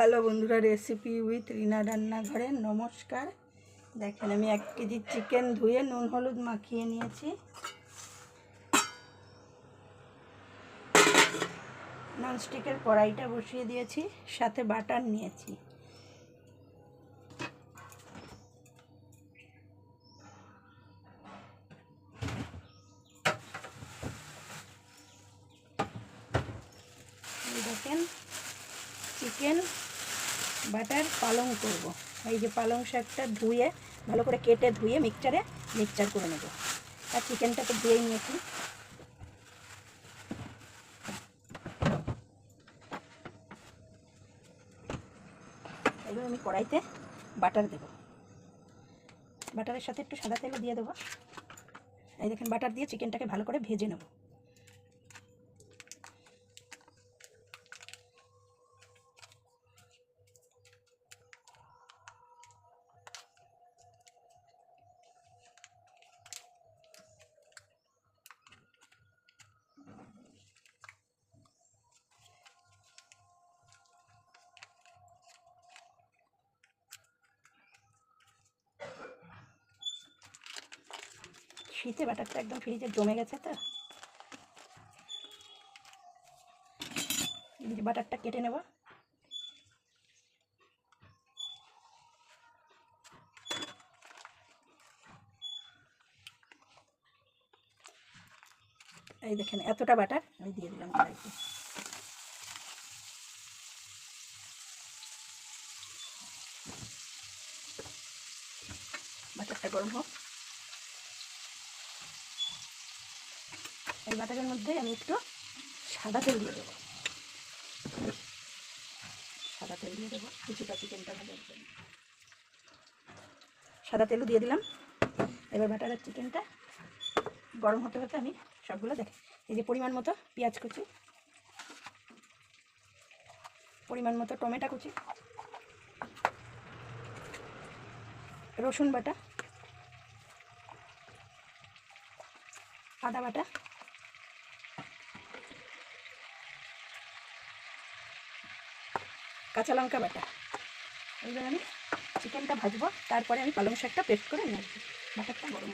Hello বন্ধুরা recipe with রিনা রান্নাঘরে, নমস্কার। দেখেন আমি এক কেজি চিকেন ধুয়ে নুন হলুদ মাখিয়ে নিয়েছি। ননস্টিকের কড়াইটা বসিয়ে দিয়েছি, সাথে বাটার নিয়েছি। দেখেন চিকেন বাটার পালং করব। এই যে পালং শাকটা ধুয়ে, ভালো করে কেটে ধুয়ে মিক্সচারে মিক্সচার করে নেব। আর চিকেনটা তো ধুয়েই নিয়েছি। এবার আমি কড়াইতে বাটার দেব। বাটারের সাথে একটু সাদা তেল দিয়ে দেবো। এই দেখেন, বাটার দিয়ে চিকেনটাকে ভালো করে ভেজে নেব। শীতে বাটারটা একদম ফ্রিজে জমে গেছে তো। বাটারটা কেটে নেব। এই দেখেন, এতটা বাটার আমি দিয়ে দিলাম কড়াইতে। বাটারটা গরম হোক। বাটারের মধ্যে আমি একটু সাদা তেল দিয়ে দেবো। সাদা তেল দিয়ে দেবো, কিছুটা চিকেনটা জন্য সাদা তেলও দিয়ে দিলাম। এবার বাটারের চিকেনটা গরম হতে হতে আমি সবগুলো দেখি এই যে পরিমাণ মতো পেঁয়াজ কুচি, পরিমাণ মতো টমেটো কুচি, রসুন বাটা, আদা বাটা কাঁচা লঙ্কা বাটা এইবার আমি চিকেনটা ভাজবো, তারপরে আমি পালং শাকটা পেস্ট করে নিয়ে আসব, বাটারটা গরম।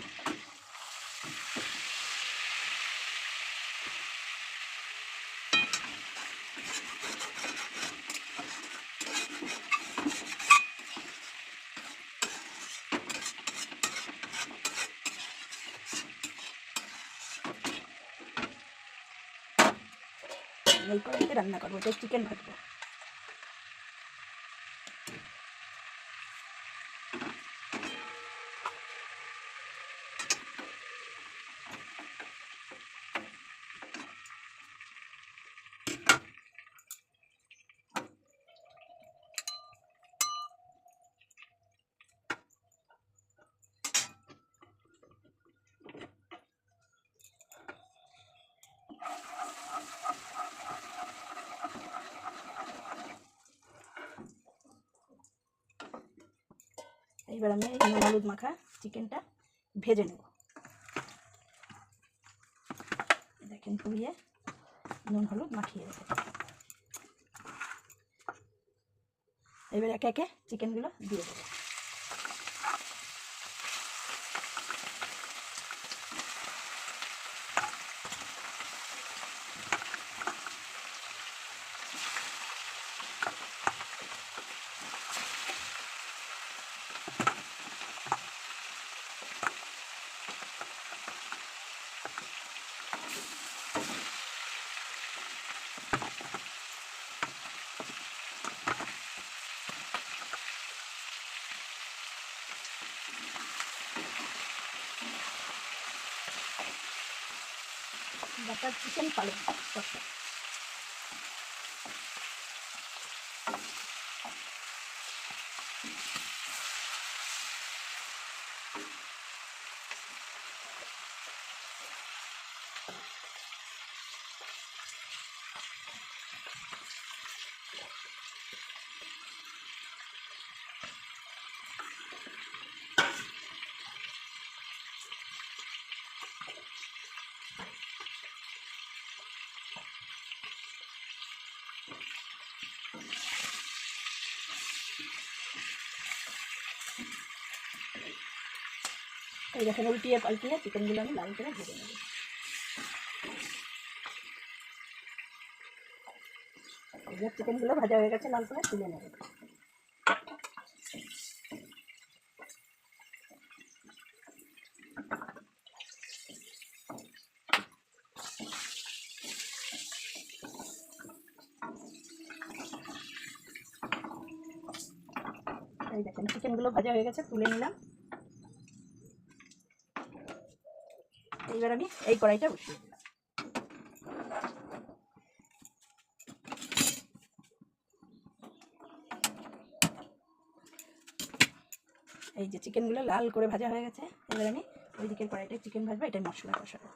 এই কড়াইতে রান্না করব চিকেন ভাজবো এইবার আমি নুন হলুদ মাখা চিকেনটা ভেজে নেব। দেখেন পুড়িয়ে নুন, হলুদ মাখিয়ে রেখে এবার একে একে চিকেনগুলো দিয়ে দেবো। বাটার চিকেন পালং কষা এই দেখেন উল্টিয়ে পাল্টিয়ে চিকেনগুলো আমি লাল করে ভেজে নেব। চিকেনগুলো ভাজা হয়ে গেছে, লাল করে তুলে নেব। এই দেখেন, চিকেনগুলো ভাজা হয়ে গেছে, তুলে নিলাম। এইবার আমি এই কড়াইটা বসিয়ে দিলাম। এই যে চিকেনগুলো লাল করে ভাজা হয়ে গেছে, এবার আমি ওই দিকের কড়াইটা চিকেন ভাজবো এটাই মশলা কষাবো।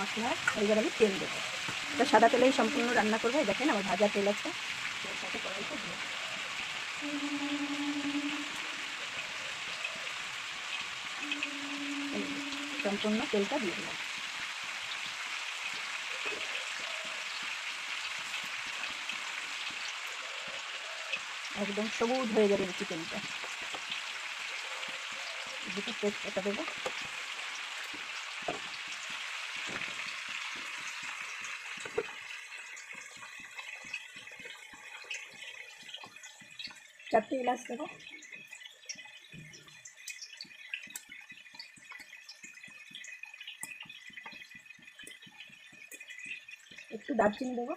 মশলা এইবার আমি তেল দেবো। এটা সাদা তেলেই সম্পূর্ণ রান্না করব। দেখেন আমার ভাজা তেল আছে। সম্পূর্ণ তেলটা দিয়ে দিলাম। একদম সবুজ হয়ে যাবে চিকেনটা। দুটো তেজপাতা দেবো। চারটে এলাচ দেবো। একটু দারচিনি দেবো।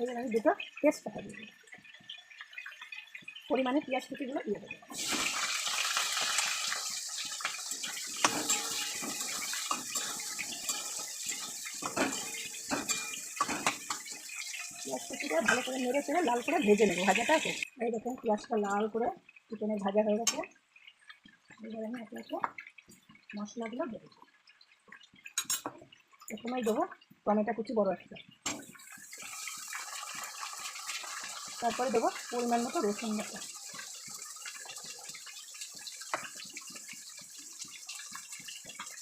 এবার আমি দুটো তেজপাতা দিয়ে দেবো। পরিমাণে পেঁয়াজ কুচিগুলো দিয়ে দেবো। পেঁয়াজ কুচিটা ভালো করে নেড়ে চেড়ে লাল করে ভেজে নেব ভাজাটা হোক। এই দেখুন, পেঁয়াজটা লাল করে চিকেনের ভাজা হয়ে গেছে। এবার আমি একে মশলাগুলো দেবো প্রথমেই দেবো টমেটো কুচি বড় একটা। তারপরে দেবো পরিমাণ মতো রসুন বাটা।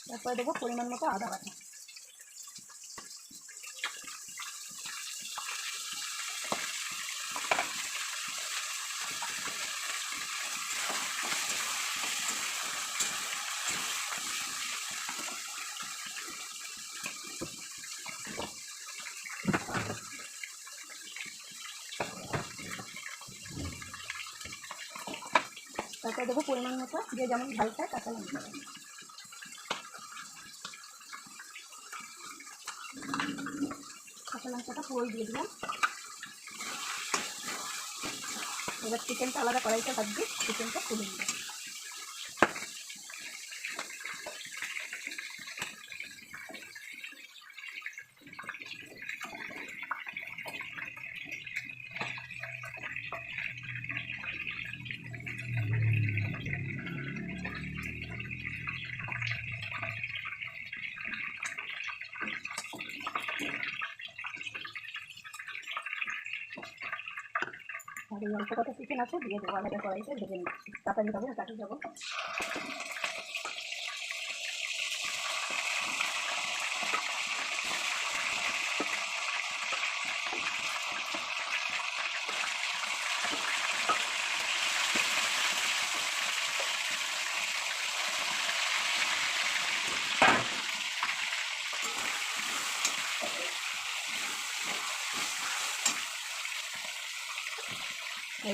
তারপরে দেবো পরিমাণ মতো আদা বাটা। তারপরে দেবো পরিমাণ মতো যে যেমন ঝাল খায় কাঁচা লঙ্কা কাঁচা লঙ্কাটা পুরোই দিয়ে দিলাম। এবার চিকেনটা আলাদা কড়াইটা থাকবে চিকেনটা খুলে দিলাম এই অল্প আছে দিয়ে দেবো আলাদা কড়াইতে ভেজে নিচ্ছি। তাড়াতাড়ি হবে কাটি যাব।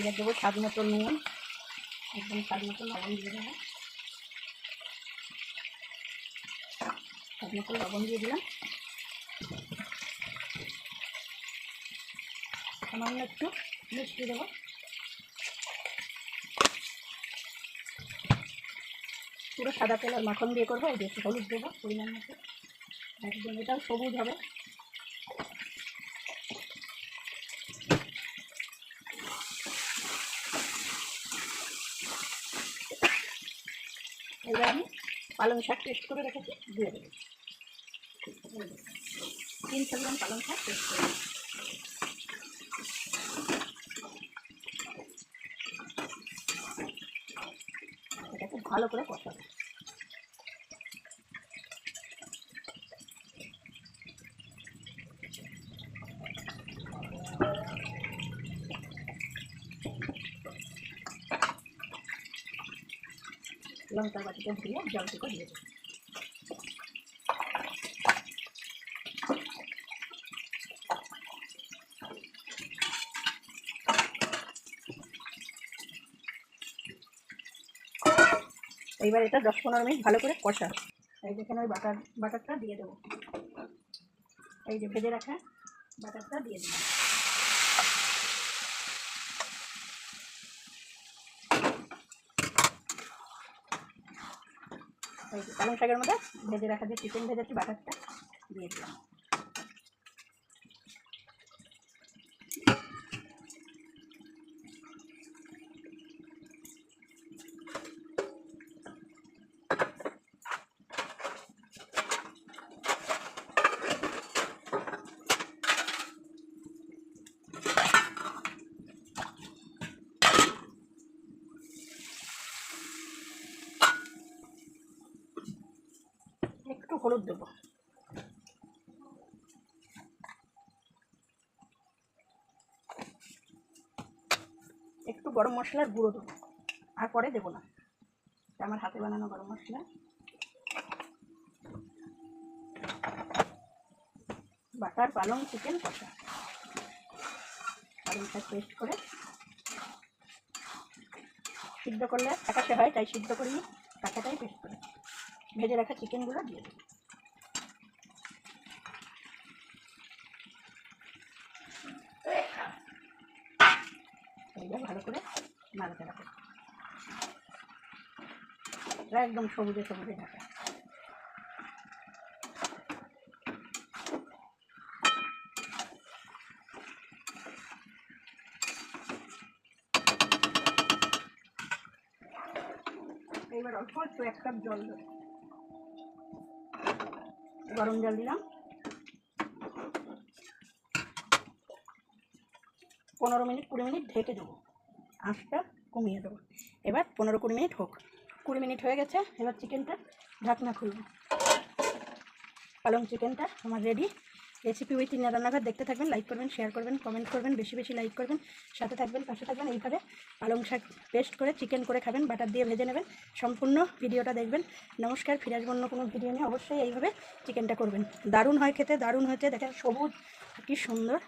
এইবার দেবো, স্বাদ মতো নুন, একদম স্বাদ মতো লবণ দিয়ে দেবো। স্বাদ মতো লবণ দিয়ে দিলাম। সামান্য একটু মিষ্টি দেবো। পুরো সাদা তেল আর মাখন দিয়ে করব যে একটু হলুদ দেবো, পরিমাণ মতো। একদম এটাও সবুজ হবে। এবার আমি পালং শাক টেস্ট করে রেখেছি, দিয়ে দেবো তিনশো গ্রাম পালং শাক টেস্ট করে। এটাকে ভালো করে কষাবো লঙ্কার বাটিটা ধুয়ে জলটুকু দিয়ে দেবো এইবার এটা দশ পনেরো মিনিট ভালো করে কষা। এই যেখানে ওই বাটার, বাটারটা দিয়ে দেবো। এই যে ভেজে রাখা বাটারটা দিয়ে দেবো। পালং শাকের মধ্যে ভেজে রাখা দিয়ে চিকেন ভেজেছি বাটারটা দিয়ে দিলাম একটু হলুদ দেবো। একটু গরম মশলার গুঁড়ো দেবো, আর পরে দেবো না। আমার হাতে বানানো গরম মশলা। বাটার, পালং, চিকেন, কষা। পালং শাক পেস্ট করে সিদ্ধ করলে একাশে হয়, তাই সিদ্ধ করিনি, কাঁচাটাই পেস্ট করে। ভেজে রাখা চিকেনগুলো দিয়ে দেবো এইবার ভালো করে নাড়াচাড়া করব এটা একদম সবুজে সবুজে ঢাকা এইবার অল্প একটু এক কাপ জল দেবো। গরম জল দিলাম। পনেরো মিনিট কুড়ি মিনিট ঢেকে দেবো। আঁচটা কমিয়ে দেবো। এবার পনেরো কুড়ি মিনিট হোক। কুড়ি মিনিট হয়ে গেছে, এবার চিকেনটা ঢাকনা খুলব। পালং চিকেনটা আমার রেডি রেসিপি উইথ ইন্ডিয়া রান্নাঘর দেখতে থাকবেন লাইক করবেন শেয়ার করবেন কমেন্ট করবেন, বেশি বেশি লাইক করবেন, সাথে থাকবেন, পাশে থাকবেন, এইভাবে পালং শাক পেস্ট করে চিকেন করে খাবেন বাটার দিয়ে ভেজে নেবেন, সম্পূর্ণ ভিডিওটা দেখবেন। নমস্কার, ফিরে আসব অন্য কোনো ভিডিও নিয়ে। অবশ্যই এইভাবে চিকেনটা করবেন। দারুণ হয় খেতে, দারুণ হয়েছে, দেখেন সবুজ, কি সুন্দর।